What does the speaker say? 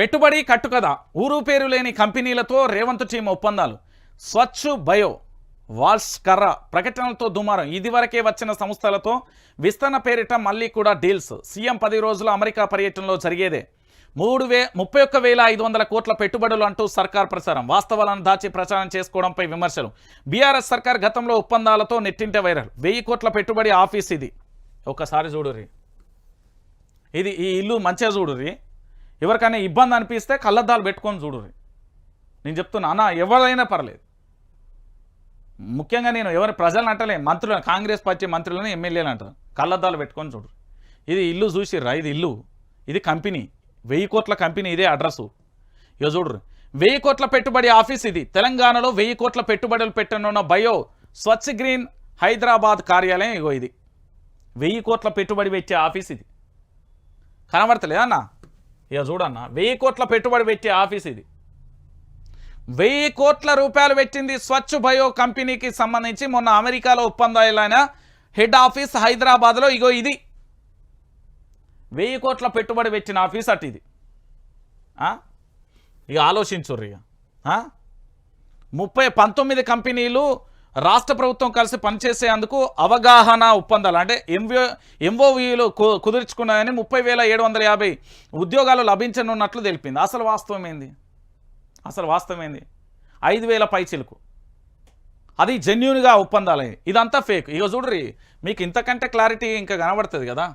పెట్టుబడి కట్టుకదా ఊరు పేరు లేని కంపెనీలతో రేవంత్ టీం ఒప్పందాలు. స్వచ్ఛ బయో వాల్స్ కర్ర ప్రకటనలతో దుమారం. ఇదివరకే వచ్చిన సంస్థలతో విస్తరణ పేరిట మళ్ళీ కూడా డీల్స్. సీఎం పది రోజుల అమెరికా పర్యటనలో జరిగేదే. మూడు వే ముప్పై ఒక్క వేల ఐదు వందల కోట్ల పెట్టుబడులు అంటూ సర్కార్ ప్రచారం వాస్తవాలను దాచి ప్రచారం చేసుకోవడంపై విమర్శలు. బీఆర్ఎస్ సర్కార్ గతంలో ఒప్పందాలతో నెట్టింట వైరల్. వెయ్యి కోట్ల పెట్టుబడి ఆఫీస్ ఇది. ఒకసారి చూడుర్రి. ఇది ఈ ఇల్లు మంచిగా చూడుర్రి. ఎవరికైనా ఇబ్బంది అనిపిస్తే కళ్ళద్దాలు పెట్టుకొని చూడుర్రి. నేను చెప్తున్నా అన్న ఎవరైనా పర్లేదు. ముఖ్యంగా నేను ఎవరి ప్రజలను అంటలే మంత్రులను కాంగ్రెస్ పార్టీ మంత్రులను ఎమ్మెల్యేలు అంటారు కళ్ళద్దాలు పెట్టుకొని చూడు. ఇది ఇల్లు చూసిర్రా? ఇది ఇల్లు. ఇది కంపెనీ. వెయ్యి కోట్ల కంపెనీ ఇదే అడ్రస్సు. ఇక చూడరు వెయ్యి కోట్ల పెట్టుబడి ఆఫీస్ ఇది. తెలంగాణలో వెయ్యి కోట్ల పెట్టుబడులు పెట్టనున్న బయో స్వచ్ఛ గ్రీన్ హైదరాబాద్ కార్యాలయం ఇగో ఇది. వెయ్యి కోట్ల పెట్టుబడి పెట్టే ఆఫీస్ ఇది. కనబడతలేదా ఇక చూడన్న వెయ్యి కోట్ల పెట్టుబడి పెట్టే ఆఫీస్ ఇది. వెయ్యి కోట్ల రూపాయలు పెట్టింది స్వచ్ఛ బయో కంపెనీకి సంబంధించి మొన్న అమెరికాలో ఒప్పందాలైన హెడ్ ఆఫీస్ హైదరాబాద్లో ఇగో ఇది. వెయ్యి కోట్ల పెట్టుబడి పెట్టిన ఆఫీస్ అటు ఇది. ఇక ఆలోచించుర్రు ఇక ముప్పై పంతొమ్మిది కంపెనీలు రాష్ట్ర ప్రభుత్వం కలిసి పనిచేసేందుకు అవగాహన ఒప్పందాలు అంటే ఎంవో ఎంఓవీలు కుదుర్చుకున్నాయని ముప్పై వేల ఏడు వందల యాభై ఉద్యోగాలు లభించనున్నట్లు తెలిపింది. అసలు వాస్తవం ఏంది? అసలు వాస్తవం ఏంది? ఐదు వేల పైచిలకు. అది జెన్యున్గా ఒప్పందాలు ఇదంతా ఫేక్ ఇక చూడ్రి మీకు ఇంతకంటే క్లారిటీ ఇంకా కనబడుతుంది కదా.